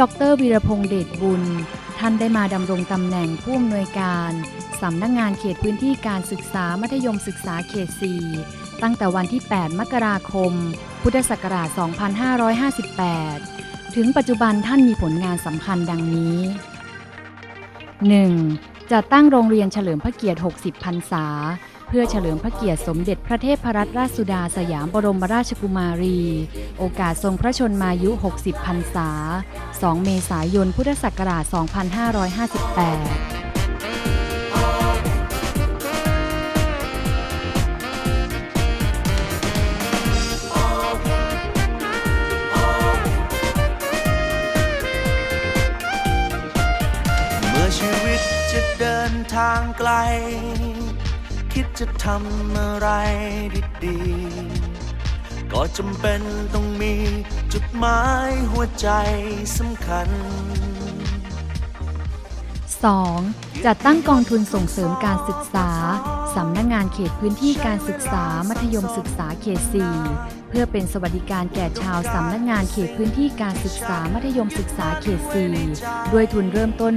ดรวีรพงษ์เดชบุญ ท่านได้มาดำรงตำแหน่งผู้อำนวยการสำนักงานเขตพื้นที่การศึกษามัธยมศึกษาเขต 4 ตั้งแต่วันที่ 8 มกราคม พุทธศักราช 2558 ถึงปัจจุบันท่านมีผลงานสำคัญดังนี้ 1. จัดตั้งโรงเรียนเฉลิมพระเกียรติ 60 พรรษา เพื่อเฉลิมพระเกียรติสมเด็จพระเทพรัตนราชสุดาสยามบรมราชกุมารี โอกาสทรงพระชนมายุ 60 พรรษา 2 เมษายน พุทธศักราช 2558ชีวิตจะเดินทางไกล คิดจะทำอะไรดีๆ ก็จำเป็นต้องมีจุดหมายหัวใจสำคัญ 2. จัดตั้งกองทุนส่งเสริมการศึกษา สำนักงานเขตพื้นที่การศึกษามัธยมศึกษาเขต 4 เพื่อเป็นสวัสดิการแก่ชาวสำนักงานเขตพื้นที่การศึกษามัธยมศึกษาเขต 4 ด้วยทุนเริ่มต้น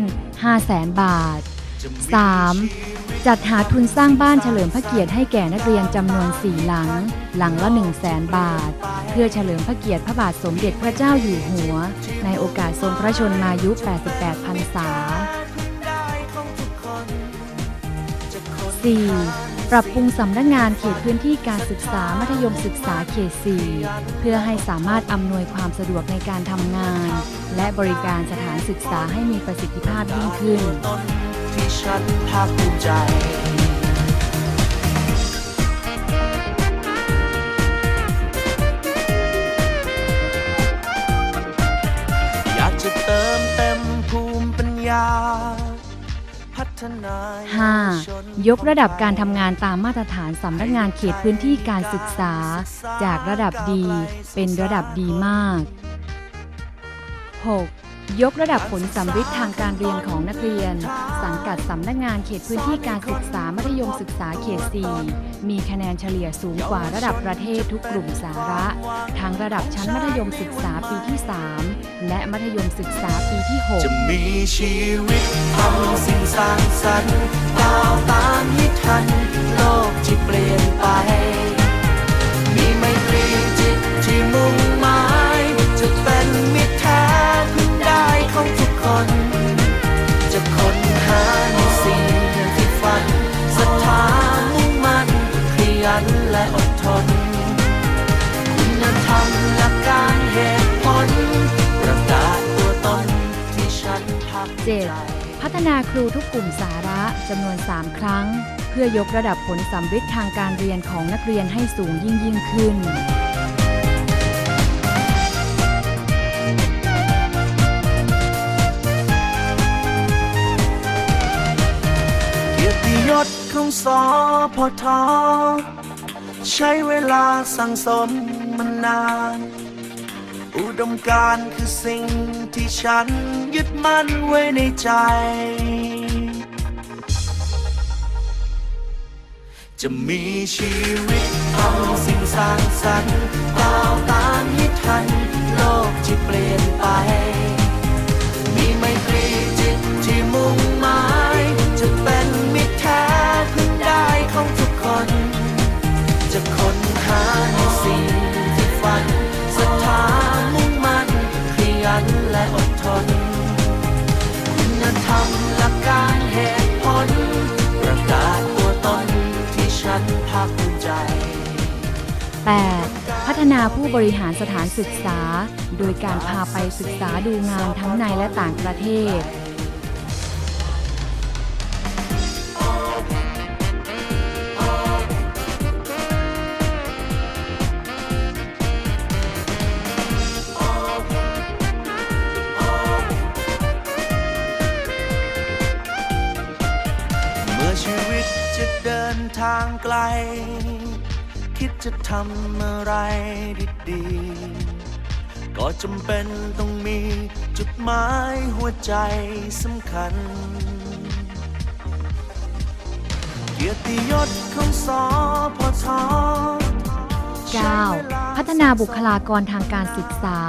500,000 บาท 3. จัดหาทุนสร้างบ้านเฉลิมพระเกียรติให้แก่นักเรียนจำนวน 4 หลัง หลังละ 1 0 0 0 0แบาท เพื่อเฉลิมพระเกียรติพระบาทสมเด็จพระเจ้าอยู่หัว ในโอกาสทรงพระชนมายุ 88 พรรษา 4. ปรับปรุงสำนักงานเขตพื้นที่การศึกษามัธยมศึกษาเขต 4 เพื่อให้สามารถอำนวยความสะดวกในการทำงาน และบริการสถานศึกษาให้มีประสิทธิภาพยิ่งขึ้นต้น ที่ฉันภาคภูมิใจอยากจะเติมเต็มภูมิปัญญาพัฒนาเยาวชน 5. ยกระดับการทำงานตามมาตรฐานสำนักงานเขตพื้นที่การศึกษา จากระดับดีเป็นระดับดีมาก 6. ยกระดับผลสำฤทธิ์ทางการเรียนของนักเรียน สังกัดสำนักงานเขตพื้นที่การศึกษามัธยมศึกษาเขต 4 มีคะแนนเฉลี่ยสูงกว่าระดับประเทศทุกกลุ่มสาระ ทั้งระดับชั้นมัธยมศึกษาปีที่ 3 และมัธยมศึกษาปีที่ 6 จะมีชีวิตทำสิ่งสร้างสรรค์ก้าวตามให้ทัน 7. พัฒนาครูทุกกลุ่มสาระจำนวน 3 ครั้ง เพื่อยกระดับผลสำฤทธิ์ทางการเรียนของนักเรียนให้สูงยิ่งยิ่งขึ้น เกียรติยศของสอพอทอใช้เวลาสั่งสมมานาน อุดมการคือสิ่งที่ฉันยึดมั่นไว้ในใจ จะมีชีวิตทำสิ่งสร้างสรรค์ก้าวตามให้ทัน โลกที่เปลี่ยนไป 8. พัฒนาผู้บริหารสถานศึกษา โดยการพาไปศึกษาดูงานทั้งในและต่างประเทศ เมื่อชีวิตจะเดินทางไกล คิดจะทำอะไรดีๆ ก็จำเป็นต้องมีจุดหมายหัวใจสำคัญ เกียรติยศของสอพอทอ 9 พัฒนาบุคลากรทางการศึกษา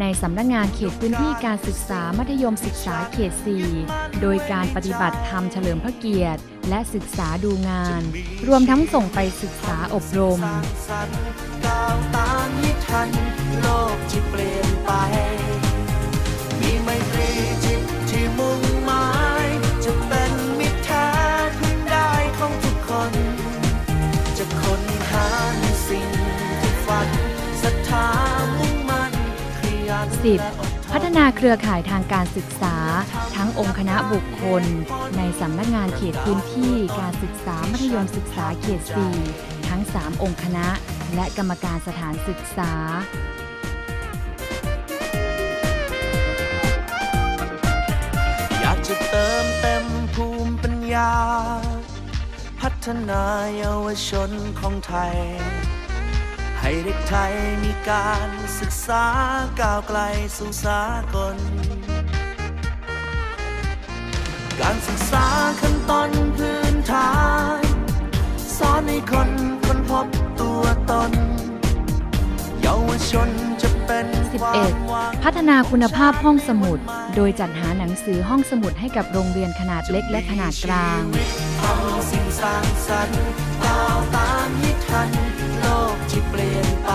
ในสำนักงานเขตพื้นที่การศึกษามัธยมศึกษาเขต 4 โดยการปฏิบัติธรรมเฉลิมพระเกียรติ และศึกษาดูงาน รวมทั้งส่งไปศึกษาอบรมก้าวตามให้ทันโลกที่เปลี่ยนไป มีไมตรี 60 พัฒนาเครือข่ายทางการศึกษา ทั้งองค์คณะบุคคล ในสำนักงานเขตพื้นที่การศึกษามัธยมศึกษาเขต 4 ทั้ง 3 องค์คณะ และกรรมการสถานศึกษาอยากจะเติมเต็มภูมิปัญญา พัฒนายาวชนของไทย ให้เด็กไทยมีการศึกษาก้าวไกลสู่สากล การศึกษาขั้นตอนพื้นฐานสอนให้คนค้นพบตัวตน เยาวชน จะเป็นความหวัง11 พัฒนาคุณภาพห้องสมุด โดยจัดหาหนังสือห้องสมุดให้กับโรงเรียนขนาดเล็กและขนาดกลางทำสิ่งสร้างสรรค์ก้าวตามให้ทันโลกที่เปลี่ยนไป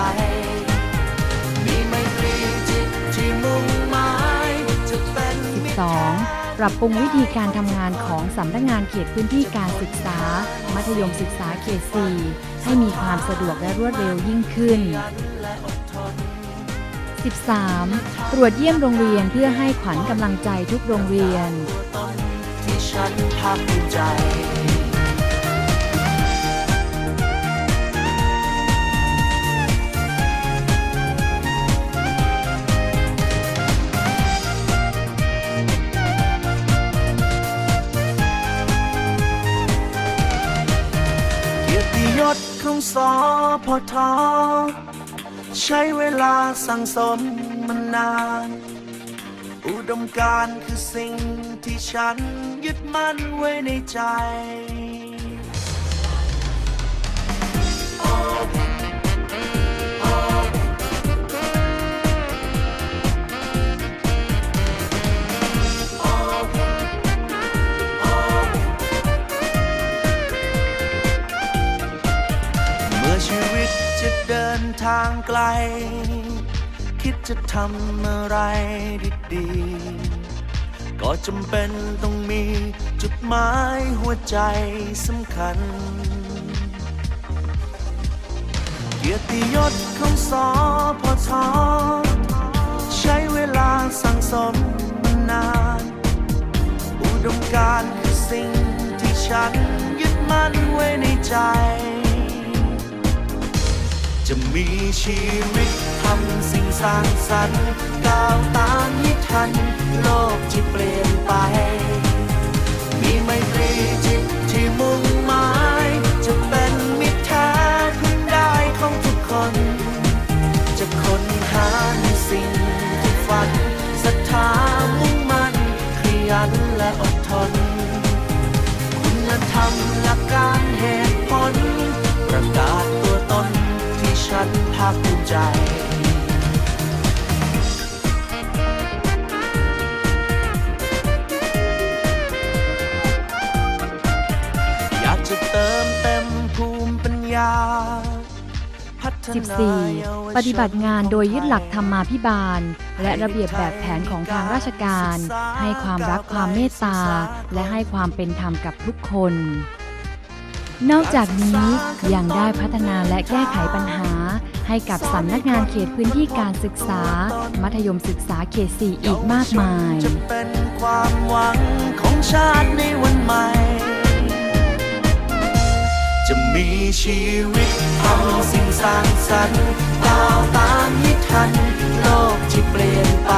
มีไมตรีจิตที่มุ่งหมายจะเป็นมิตรแท้12 ปรับปรุงวิธีการทำงานของสำนักงานเขตพื้นที่การศึกษา มัธยมศึกษาเขต 4 ให้มีความสะดวกและรวดเร็วยิ่งขึ้นและอดทน 13. ตรวจเยี่ยมโรงเรียนเพื่อให้ขวัญกำลังใจทุกโรงเรียน ที่ฉันภาคภูมิใจเกียรติยศของสพอทอ ใช้เวลาสั่งสมมานาน อุดมการคือสิ่งที่ฉันยึดมั่นไว้ในใจ คิดจะทำอะไรดีๆ ก็จำเป็นต้องมีจุดหมายหัวใจสำคัญ เกียรติยศของสอพอทอใช้เวลาสั่งสมมานาน อุดมการณ์คือสิ่งที่ฉันยึดมั่นไว้ในใจ จะมีชีวิตทำสิ่งสร้างสรรค์ก้าวตามให้ทัน โลกที่เปลี่ยนไป มีไมตรีจิตที่มุ่งหมาย ใจอยากจะเติมเต็มภูมิปัญญา 14. ปฏิบัติงานโดยยึดหลักธรรมาภิบาล และระเบียบแบบแผนของทางราชการ ให้ความรักความเมตตา และให้ความเป็นธรรมกับทุกคน นอกจากนี้ยังได้พัฒนาและแก้ไขปัญหา ให้กับสำนักงานเขตพื้นที่การศึกษา มัธยมศึกษาเขต 4 อีกมากมาย จะเป็นความหวังของชาติในวันใหม่ จะมีชีวิตเอาสิ่งสร้างสรรค์ก้าวตามให้ทัน โลกที่เปลี่ยนไป